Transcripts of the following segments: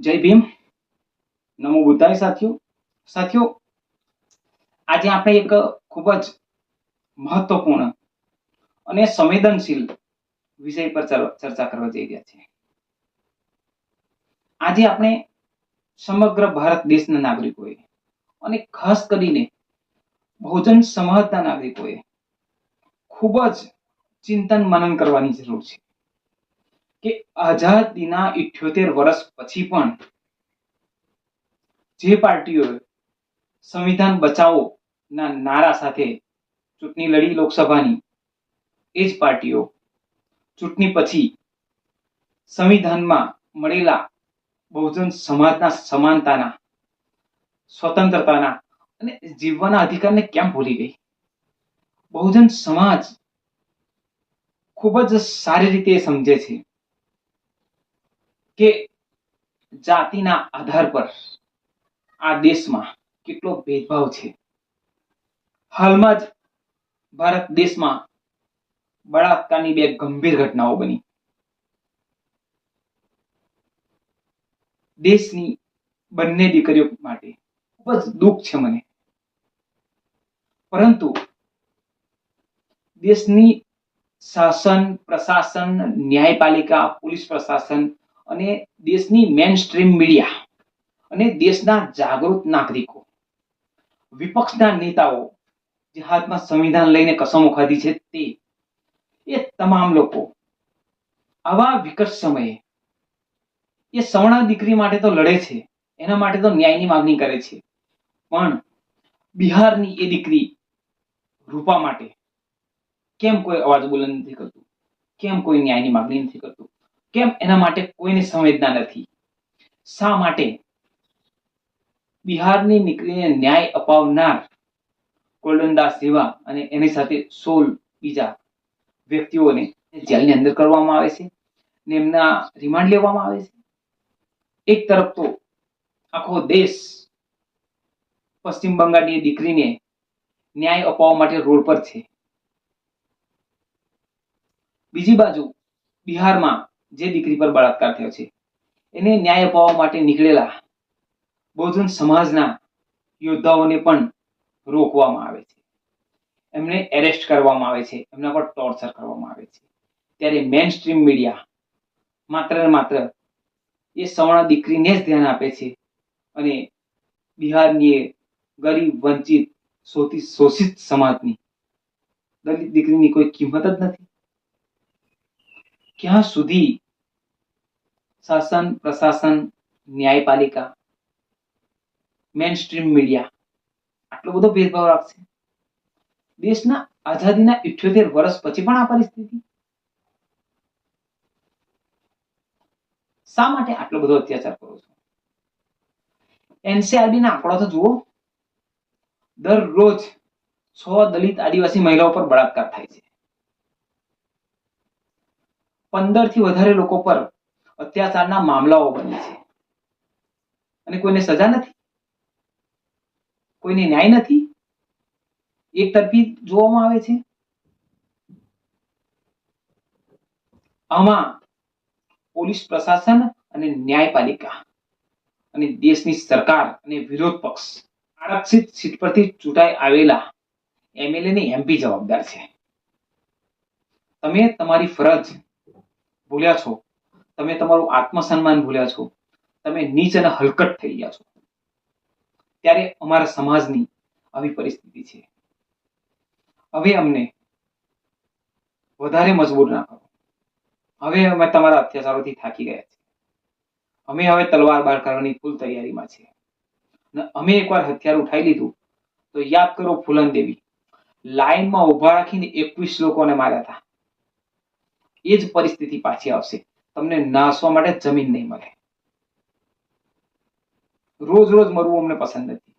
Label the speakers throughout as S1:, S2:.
S1: જય ભીમ. નમો બુદ્ધાય સાથીઓ. સાથીઓ, આજે આપણે એક ખૂબ જ મહત્વપૂર્ણ અને સંવેદનશીલ વિષય પર ચર- ચર્ચા કરવા જઈ રહ્યા છીએ. આજે આપણે સમગ્ર ભારત દેશના નાગરિકોએ અને ખાસ કરીને બહુજન સમાજના નાગરિકોએ ખૂબ જ ચિંતન મનન કરવાની જરૂર છે. કે આઝાદીના ઇઠ્યોતેર વર્ષ પછી પણ જે પાર્ટીઓએ સંવિધાન બચાવો ના નારા સાથે ચૂંટણી લડી લોકસભાની, એ જ પાર્ટીઓ ચૂંટણી પછી સંવિધાનમાં મળેલા બહુજન સમાજના સમાનતાના, સ્વતંત્રતાના અને જીવવાના અધિકારને કેમ ભૂલી ગઈ? બહુજન સમાજ ખૂબ જ સારી રીતે સમજે છે. કે જાતિના આધાર પર આ દેશમાં કેટલો ભેદભાવ છે. હાલમાં જ ભારત દેશમાં બળાત્કારની બે ગંભીર ઘટનાઓ બની. દેશની બંને દીકરીઓ માટે ખૂબ જ દુઃખ છે મને. પરંતુ દેશની શાસન, પ્રશાસન, ન્યાયપાલિકા, પોલીસ પ્રશાસન અને દેશની મેન સ્ટ્રીમ મીડિયા અને દેશના જાગૃત નાગરિકો. વિપક્ષના નેતાઓ જે હાથમાં સંવિધાન લઈને કસમો ખાધી છે તે, એ તમામ લોકો આવા વિકટ સમયે એ સવણા દીકરી માટે તો લડે છે, એના માટે તો ન્યાયની માગણી કરે છે. પણ બિહારની એ દીકરી રૂપા માટે કેમ કોઈ અવાજ બુલંદ નથી કરતું? કેમ કોઈ ન્યાયની માગણી નથી કરતું? કેમ એના માટે કોઈની સંવેદના નથી? શા માટે? બિહારની દીકરીને ન્યાય અપાવનાર ગોલ્ડનદાસ જેવા અને એની સાથે સોળ બીજા વ્યક્તિઓને જેલની અંદર કરવામાં આવે છે ને એમના રિમાન્ડ લેવામાં આવે છે. એક તરફ તો આખો દેશ પશ્ચિમ બંગાળની દીકરીને ન્યાય અપાવવા માટે રોડ પર છે. બીજી બાજુ બિહારમાં જે દીકરી પર બળાત્કાર થયો છે. એને ન્યાય અપાવવા માટે નીકળેલા બહુજન સમાજના યોદ્ધાઓને પણ રોકવામાં આવે છે. એમને એરેસ્ટ કરવામાં આવે છે. એમના પર ટોર્ચર કરવામાં આવે છે. ત્યારે મેન સ્ટ્રીમ મીડિયા માત્ર ને માત્ર એ સવર્ણ દીકરીને જ ધ્યાન આપે છે અને બિહારની એ ગરીબ, વંચિત, શોષિત શોષિત સમાજની દલિત દીકરીની કોઈ કિંમત જ નથી. ક્યાં સુધી શાસન પ્રશાસન ન્યાયપાલિકા મેન સ્ટ્રીમ મીડિયા આટલો બધો ભેદભાવ રાખશે દેશના આઝાદીના ઇઠ્યોતેર વર્ષ પછી પણ આ પરિસ્થિતિ શા માટે આટલો બધો અત્યાચાર કરો છો એનસીઆરબી ના આંકડા તો જુઓ દરરોજ છ દલિત આદિવાસી મહિલાઓ પર બળાત્કાર થાય છે પંદરથી વધારે લોકો પર અત્યાચારના મામલાઓ બને છે. અને કોઈને સજા નથી? કોઈને ન્યાય નથી? એક તરફી જોવામાં આવે છે? આમાં પોલીસ પ્રશાસન અને ન્યાયપાલિકા અને દેશની સરકાર અને વિરોધ પક્ષ આરક્ષિત સીટ પરથી ચૂંટાઈ આવેલા એમએલએ ને એમપી જવાબદાર છે. તમે તમારી ફરજ ભૂલ્યા છો. તમે તમારું આત્મસન્માન ભૂલ્યા છો. તમે નીચ અને હલકટ થઈ ગયા છો. ત્યારે અમારા સમાજની આવી પરિસ્થિતિ છે. હવે અમને વધારે મજબૂર ના કરો. હવે અમે તમારા અત્યાચારોથી થાકી ગયા છે અમે હવે તલવાર બાર કરવાની ફૂલ તૈયારીમાં છે અને અમે એકવાર હથિયાર ઉઠાઈ લીધું તો યાદ કરો ફૂલન દેવી, લાઈનમાં ઊભા રાખીને એકવીસ લોકોને માર્યા હતા. એ જ પરિસ્થિતિ પાછી આવશે. તમને નાસવા માટે જમીન નહીં મળે. રોજ રોજ મરવું અમને પસંદ નથી.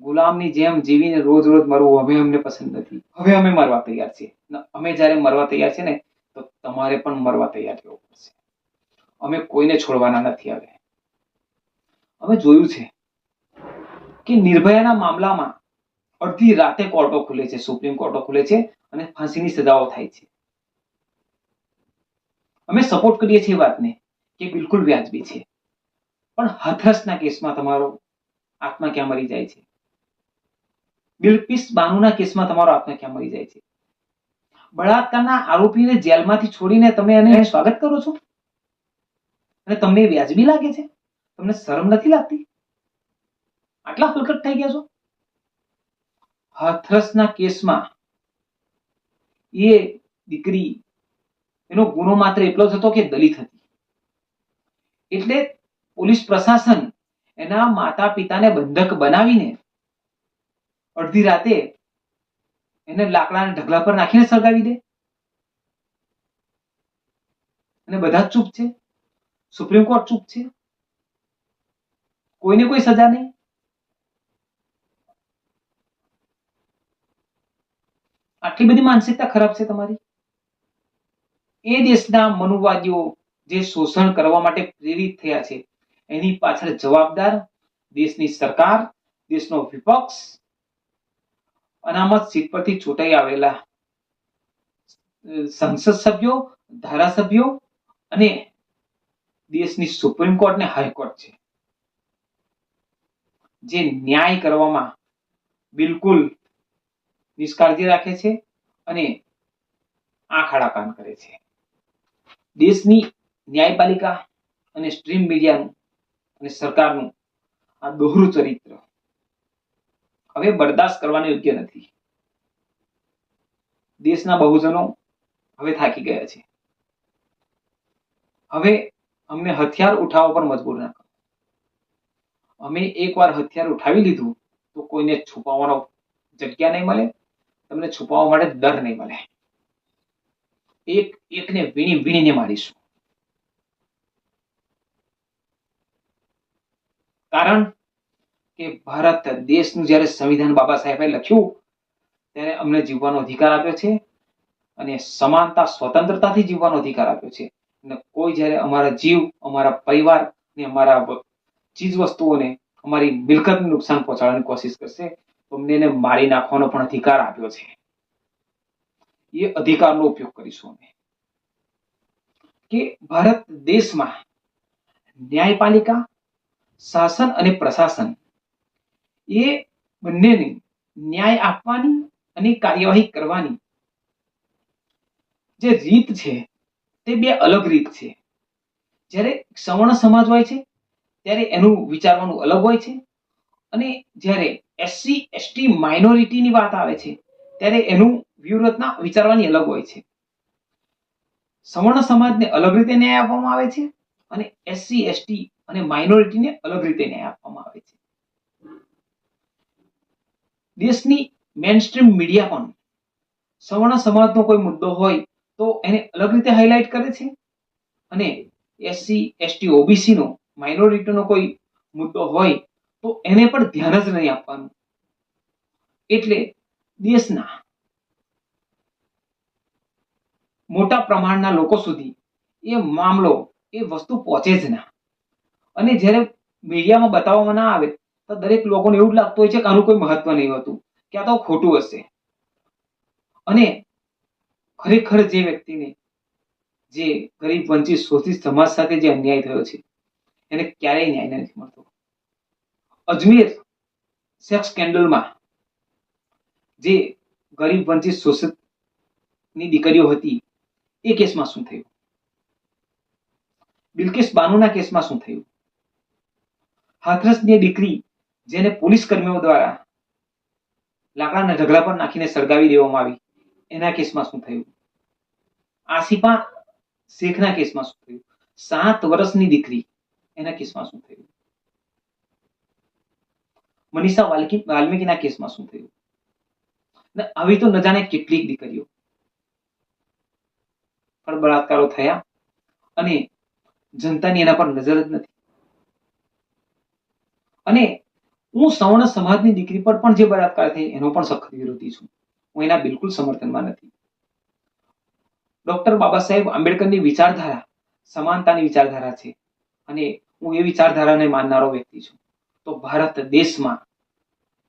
S1: ગુલામની જેમ જીવીને રોજ રોજ મરવું હવે અમને પસંદ નથી. હવે અમે મરવા તૈયાર છીએ. અમે જ્યારે મરવા તૈયાર છીએ ને, તો તમારે પણ મરવા તૈયાર રહેવું પડશે. અમે કોઈને છોડવાના નથી હવે. અમે જોયું છે કે નિર્ભયાના મામલામાં અડધી રાતે કોર્ટો ખુલે છે, સુપ્રીમ કોર્ટો ખુલે છે અને ફાંસીની સજાઓ થાય છે. અમે સપોર્ટ કરીએ છીએ વાતને, કે બિલકુલ વ્યાજબી છે. પણ હાથરસના કેસમાં તમારો આત્મા ક્યાં મરી જાય છે? બિલપીસ બાનુના કેસમાં તમારો આત્મા ક્યાં મરી જાય છે? બળાત્કારના આરોપીને જેલમાંથી છોડીને તમે એને સ્વાગત કરો છો? અને તમને વ્યાજબી લાગે છે? તમને શરમ નથી લાગતી? આટલા હલકટ થઈ ગયા છો? હાથરસના કેસમાં એ દીકરી એનો ગુનો માત્ર એટલો જ હતો કે દલિત હતી. એટલે પોલીસ પ્રશાસન એના માતા પિતાને બંધક બનાવીને અડધી રાતે એને લાકડાના ઢગલા પર નાખીને સળગાવી દે. અને બધા ચૂપ છે. સુપ્રીમ કોર્ટ ચૂપ છે. કોઈને કોઈ સજા નહીં. આટલી બધી માનસિકતા ખરાબ છે તમારી? એ દેશના મનુવાદીઓ જે શોષણ કરવા માટે પ્રેરિત થયા છે, એની પાછળ જવાબદાર દેશની સરકાર, દેશનો વિપક્ષ, અનામત સીટ પરથી ચૂંટાઈ આવેલા સંસદ સભ્યો, ધારાસભ્યો અને દેશની સુપ્રીમ કોર્ટ ને હાઈકોર્ટ છે. જે ન્યાય કરવામાં બિલકુલ નિષ્કાળજી રાખે છે અને આંખ આડા કાન કરે છે. દેશની ન્યાયપાલિકા અને સ્ટ્રીમ મીડિયાનું અને સરકારનું આ દોહરું ચરિત્ર. હવે બરદાસ્ત કરવાનું યોગ્ય નથી. દેશના બહુજનો હવે થાકી ગયા છે. હવે અમને હથિયાર ઉઠાવવા પર મજબૂર ના કરો. અમે એકવાર હથિયાર ઉઠાવી લીધું તો કોઈને છુપાવવાનો જગ્યા નહીં મળે, તમને છુપાવવા માટે દર નહીં મળે. એક એકને વીણી વીણીને મારીશું. કારણ કે ભારત દેશનું જ્યારે સંવિધાન બાબા સાહેબે લખ્યું, ત્યારે અમને જીવવાનો અધિકાર આપ્યો છે અને સમાનતા, સ્વતંત્રતાથી જીવવાનો અધિકાર આપ્યો છે. અને કોઈ જ્યારે અમારા જીવ, અમારા પરિવાર ને અમારા ચીજ વસ્તુઓને અમારી મિલકતને નુકસાન પહોંચાડવાની કોશિશ કરશે, તો અમને એને મારી નાખવાનો પણ અધિકાર આપ્યો છે. એ અધિકારનો ઉપયોગ કરીશું અમે. કે ભારત દેશમાં ન્યાયપાલિકા, શાસન અને પ્રશાસન એ બંનેને ન્યાય આપવાની અને કાર્યવાહી કરવાની જે રીત છે તે બે અલગ રીત છે. જ્યારે સવર્ણ સમાજ હોય છે, ત્યારે એનું વિચારવાનું અલગ હોય છે અને જ્યારે એસસી, એસટી માઇનોરિટીની વાત આવે છે, ત્યારે એનું વ્યૂહરચના વિચારવાની અલગ હોય છે. સવર્ણ સમાજને અલગ રીતે ન્યાય આપવામાં આવે છે અને એસસી, એસટી અને માઇનોરિટીને અલગ રીતે ન્યાય આપવામાં આવે છે. દેશની મેન સ્ટ્રીમ મીડિયા પણ સવર્ણ સમાજનો કોઈ મુદ્દો હોય તો એને અલગ રીતે હાઇલાઇટ કરે છે અને એસસી, એસટી, ઓબીસીનો, માઇનોરિટીનો કોઈ મુદ્દો હોય તો એને પણ ધ્યાન જ નહીં આપવાનું. એટલે દેશના મોટા પ્રમાણના લોકો સુધી એ મામલો, એ વસ્તુ પહોંચે જ ના. અને જ્યારે મીડિયામાં બતાવવામાં ના આવે, તો દરેક લોકોને એવું જ લાગતું હોય છે કે આનું કોઈ મહત્વ નહીં હોતું, કે આ તો ખોટું હશે. અને ખરેખર જે વ્યક્તિને, જે ગરીબ વંચિત, શોષિત સમાજ સાથે જે અન્યાય થયો છે, એને ક્યારેય ન્યાય નથી મળતો. અજમેર સેક્સ સ્કેન્ડલમાં જે ગરીબ વંચિત, શોષિતની દીકરીઓ હતી એ કેસમાં શું થયું? બિલકેશ બાનુના કેસમાં શું થયું? હાથરસની દીકરી જેને પોલીસ કર્મીઓ દ્વારા લાકડાના ઢગલા પર નાખીને સળગાવી દેવામાં આવી, એના કેસમાં શું થયું? આસિફા શેખના કેસમાં શું થયું? સાત વર્ષની દીકરી, એના કેસમાં શું થયું? મનીષા વાલ્મીકીના કેસમાં શું થયું? આવી તો ન જાણે કેટલીક દીકરીઓ. પર બળાત્કારો થયા અને જનતાની એના પર નજર જ નથી. અને હું સવર્ણ સમાજની દીકરી પર પણ જે બળાત્કાર થઈ એનો પણ સખત વિરોધી છું. હું એના બિલકુલ સમર્થનમાં નથી. ડોક્ટર બાબા સાહેબ આંબેડકરની વિચારધારા સમાનતાની વિચારધારા છે અને હું એ વિચારધારાને માનનારો વ્યક્તિ છું. તો ભારત દેશમાં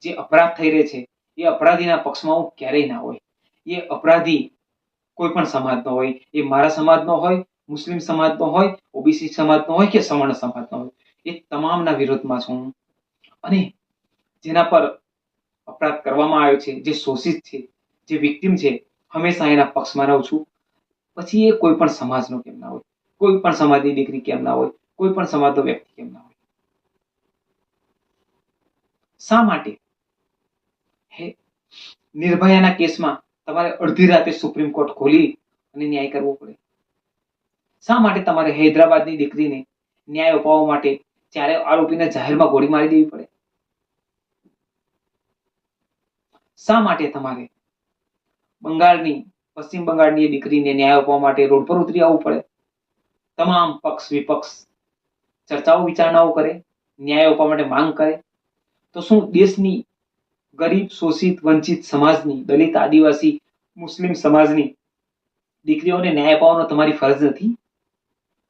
S1: જે અપરાધ થઈ રહે છે, એ અપરાધીના પક્ષમાં હું ક્યારેય ના હોય. એ અપરાધી કોઈ પણ સમાજનો હોય, એ મારા સમાજનો હોય, મુસ્લિમ સમાજનો હોય, ઓબીસી સમાજનો હોય કે સવર્ણ સમાજનો હોય, એ તમામના વિરોધમાં છું. અને જેના પર અપરાધ કરવામાં આવ્યો છે, જે શોષિત છે, જે વિક્ટિમ છે, હંમેશા એના પક્ષમાં રહું છું. પછી એ કોઈ પણ સમાજનો કેમ ના હોય કોઈ પણ સમાજની દીકરી કેમ ના હોય કોઈ પણ સમાજનો વ્યક્તિ કેમ ના હોય. શા માટે? હે, નિર્ભયાના કેસમાં તમારે અડધી રાતે સુપ્રીમ કોર્ટ ખોલી અને ન્યાય કરવો પડે. શા માટે તમારે હૈદરાબાદની દીકરીને ન્યાય અપાવવા માટે ત્યારે આરોપીને જાહેરમાં ગોળી મારી દેવી પડે? શા માટે તમારે બંગાળની, પશ્ચિમ બંગાળની દીકરીને ન્યાય આપવા માટે રોડ પર ઉતરી આવવું પડે? તમામ પક્ષ વિપક્ષ ચર્ચાઓ વિચારણાઓ કરે, ન્યાય આપવા માટે માંગ કરે. તો શું દેશની ગરીબ, શોષિત, વંચિત સમાજની, દલિત, આદિવાસી, મુસ્લિમ સમાજની દીકરીઓને ન્યાય અપાવવાનો તમારી ફરજ નથી.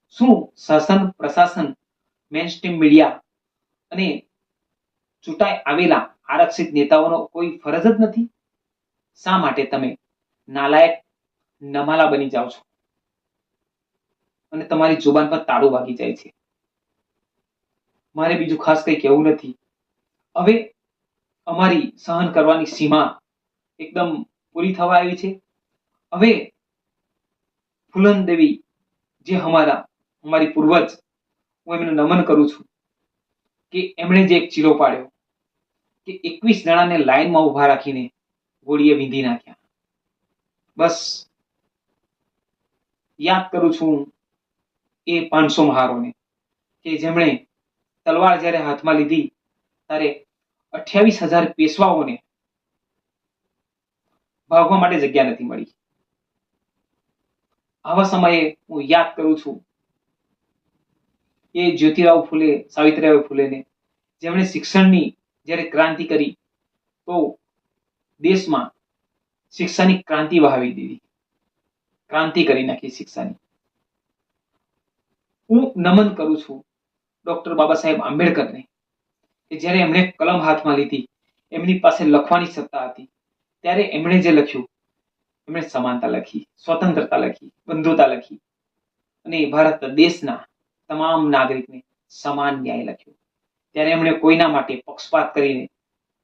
S1: શું શાસન, પ્રશાસન મેનસ્ટ્રીમ મીડિયા અને ચૂંટાઈ આવેલા આરક્ષિત નેતાઓનો કોઈ ફરજ જ નથી? શા માટે તમે નાલાયક, નમાલા બની જાઓ છો? અને તમારી જુબાન પર તાળું વાગી જાય છે. મારે બીજું ખાસ કંઈ કહેવું નથી. હવે અમારી સહન કરવાની સીમા એકદમ પૂરી થવા આવી છે. હવે ફૂલન દેવી જે અમારા, અમારી પૂર્વજ, હું એમને નમન કરું છું કે એમણે જે એક ચીરો પાડ્યો કે એકવીસ જણાને લાઈનમાં ઊભા રાખીને ગોળીએ વીંધી નાખ્યા. બસ યાદ કરું છું એ પાંચસો મહારોને કે જેમણે તલવાર જ્યારે હાથમાં લીધી, ત્યારે અઠ્યાવીસ હજાર પેશવાઓને ભાગવા માટે જગ્યા નથી મળી. આવા સમયે હું યાદ કરું છું એ જ્યોતિરાવ ફૂલે, સાવિત્રીબાઈ ફૂલેને, જેમણે શિક્ષણની જ્યારે ક્રાંતિ કરી, તો દેશમાં શિક્ષાની ક્રાંતિ વહાવી દીધી. ક્રાંતિ કરી નાખી શિક્ષાની. હું નમન કરું છું ડોક્ટર બાબા સાહેબ આંબેડકરને. કે જ્યારે એમણે કલમ હાથમાં લીધી, એમની પાસે લખવાની સત્તા હતી, ત્યારે એમણે જે લખ્યું, એમણે સમાનતા લખી, સ્વતંત્રતા લખી, બંધુતા લખી અને ભારત દેશના તમામ નાગરિકને સમાન ન્યાય લખ્યો. ત્યારે એમણે કોઈના માટે પક્ષપાત કરીને,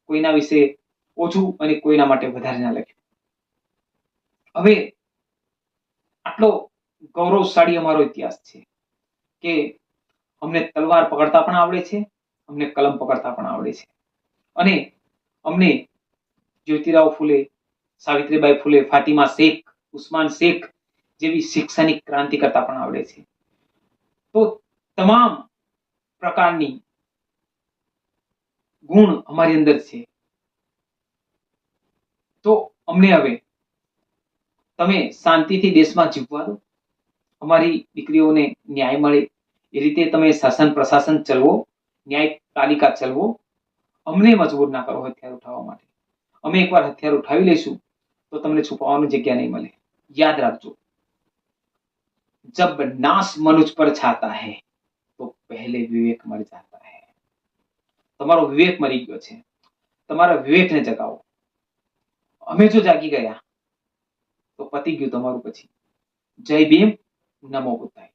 S1: કોઈના વિશે ઓછું અને કોઈના માટે વધારે ના લખ્યું. હવે આટલો ગૌરવશાળી અમારો ઇતિહાસ છે કે અમને તલવાર પકડતા પણ આવડે છે અમને કલમ પકડતા પણ આવડે છે. અને અમને જ્યોતિરાવ ફૂલે, સાવિત્રીબાઈ ફૂલે, ફાતિમા શેખ, ઉસ્માન શેખ જેવી શિક્ષાની ક્રાંતિ કરતા પણ આવડે છે. તો તમામ પ્રકારની ગુણ અમારી અંદર છે. તો અમને હવે તમે શાંતિથી દેશમાં જીવવા દો. અમારી દીકરીઓને ન્યાય મળે. એ રીતે તમે શાસન પ્રશાસન ચલવો. ન્યાય પાલિકા ચલવો, અમને મજબૂર ના કરો હથિયાર ઉઠાવવા માટે. અમે એકવાર હથિયાર ઉઠાવી લઈશું, તો તમને છુપાવવાની જગ્યા નહીં મળે. યાદ રાખજો. જબ નાશ મનુજ પર છાતા હે, તો પહેલે વિવેક મર જાતા હૈ. તમારો વિવેક મરી ગયો છે. તમારા વિવેકને જગાવો. અમે જો જાગી ગયા, તો પતી ગયું તમારું પછી. જય ભીમ, નમો બુદ્ધાય.